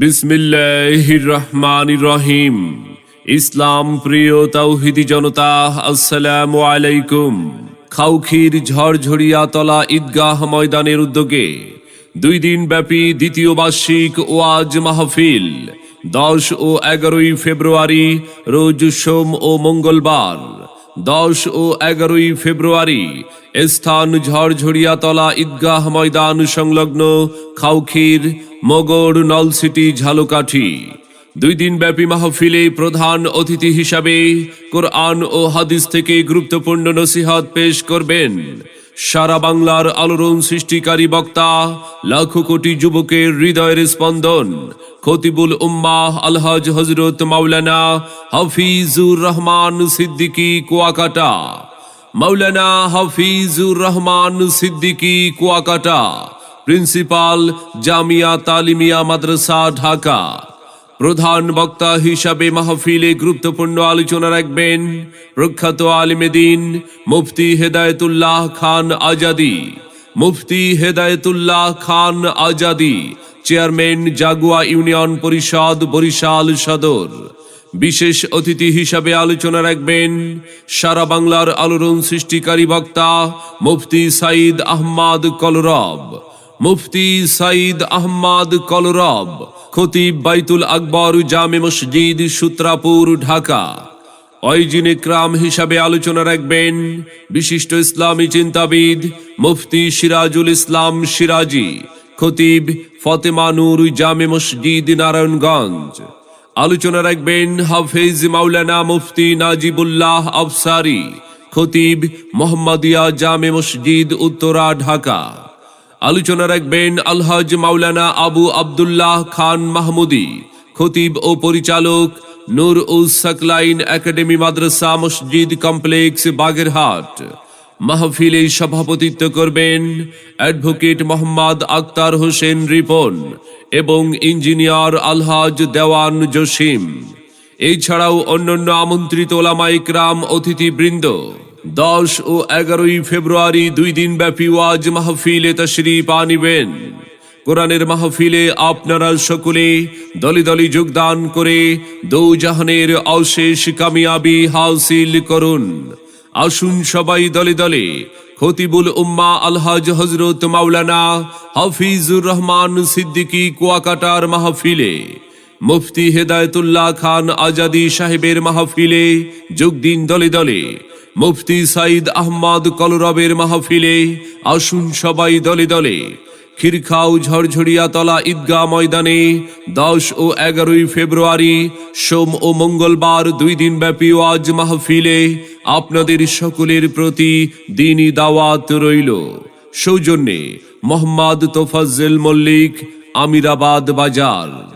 বিসমিল্লাহির রহমান রহিম ইসলাম প্রিয় তাওহিদি জনতা, আসসালামু আলাইকুম। খাউখির ঝড়ঝড়িয়া তলা ঈদগাহ ময়দানের উদ্যোগে দুই দিন ব্যাপী দ্বিতীয় বার্ষিক ওয়াজ মাহফিল, দশ ও এগারোই ফেব্রুয়ারি, রোজ সোম ও মঙ্গলবার। দশ ও এগারোই ফেব্রুয়ারি, স্থান ঝড়ঝড়িয়াতলা ঈদগাহ ময়দান সংলগ্ন খাউখির মগর নলসিটি ঝালকাঠি। দুই দিন ব্যাপী মাহফিলে প্রধান অতিথি হিসাবে কোরআন ও হাদিস থেকে গুরুত্বপূর্ণ নসিহত পেশ করবেন সারা বাংলার আলোড়ন সৃষ্টিকারী বক্তা, লাখো কোটি যুবকের হৃদয়ের স্পন্দন, খতিবুল উম্মাহ আলহাজ হজরত মাওলানা হাফিজুর রহমান সিদ্দিকী কুয়াকাটা। মাওলানা হাফিজুর রহমান সিদ্দিকী কুয়াকাটা। প্রিন্সিপাল জামিয়া তালিমিয়া মাদ্রাসা, ঢাকা। প্রধান বক্তা হিসাবে মাহফিলে গুরুত্বপূর্ণ আলোচনা রাখবেন প্রখ্যাত আলিমেদিন মুফতি হেদায়েতুল্লাহ খান আজাদি। মুফতি হেদায়েতুল্লাহ খান আজাদি, চেয়ারম্যান জাগুয়া ইউনিয়ন পরিষদ, বরিশাল সদর। বিশেষ অতিথি হিসাবে আলোচনা রাখবেন সারা বাংলার আলোড়ন সৃষ্টিকারী বক্তা মুফতি সাইদ আহমাদ কলরব। মুফতি সাইদ আহমাদ কলরব, খতিব বাইতুল আকবর জামে মসজিদ, সূত্রাপুর, ঢাকা। অয়জিন ইকরাম হিসাবে আলোচনা রাখবেন বিশিষ্ট ইসলামী চিন্তাবিদ মুফতি সিরাজুল ইসলাম সিরাজি, খতিব ফতেমা নূর জামে মসজিদ, নারায়ণগঞ্জ। আলোচনা রাখবেন হাফেজ মাওলানা মুফতি নাজিবুল্লাহ আফসারি, খতিব মোহাম্মদিয়া জামে মসজিদ, উত্তরা, ঢাকা। আলোচনা রাখবেন আলহাজ মাওলানা আবু আবদুল্লাহ খান মাহমুদি, খতিব ও পরিচালক নূর উস সাকলাইন একাডেমি মাদ্রাসা মসজিদ কমপ্লেক্স, বাগেরহাট। মাহফিলে সভাপতিত্ব করবেন অ্যাডভোকেট মোহাম্মদ আক্তার হোসেন রিপন এবং ইঞ্জিনিয়ার আলহাজ দেওয়ান জসিম। এছাড়াও অন্যান্য আমন্ত্রিত ওলামাইকরাম অতিথিবৃন্দ। দশ ও এগারোই ফেব্রুয়ারি দুই দিন ব্যাপী ওয়াজ মাহফিলে তশরিফ আনিবেন। কোরআনের মাহফিলে আপনারা সকলে দলে দলে যোগদান করে দৌজাহানের অশেষ কামিয়াবি হাসিল করুন। আসুন সবাই দলে দলে। খতিবুল উম্মা আলহাজ হজরত মাওলানা হাফিজুর রহমান সিদ্দিকী কুয়াকাটার মাহফিলে মুফতি হেদায়তুল্লাহ খান আজাদি সাহেবের মাহফিলে যোগ দিন দলে দলে। মুফতি সাইদ আহমদ কলরবের মাহফিলে আসুন সবাই দলে দলে। খিরখাও ঝড়ঝড়িয়া তলা ঈদগাহ ময়দানে দশ ও এগারোই ফেব্রুয়ারি সোম ও মঙ্গলবার দুই দিন ব্যাপী ওয়াজ মাহফিলে আপনাদের সকলের প্রতি দিনই দাওয়াত রইল। সৌজন্যে মোহাম্মদ তোফাজ্জেল মল্লিক, আমিরাবাদ বাজার।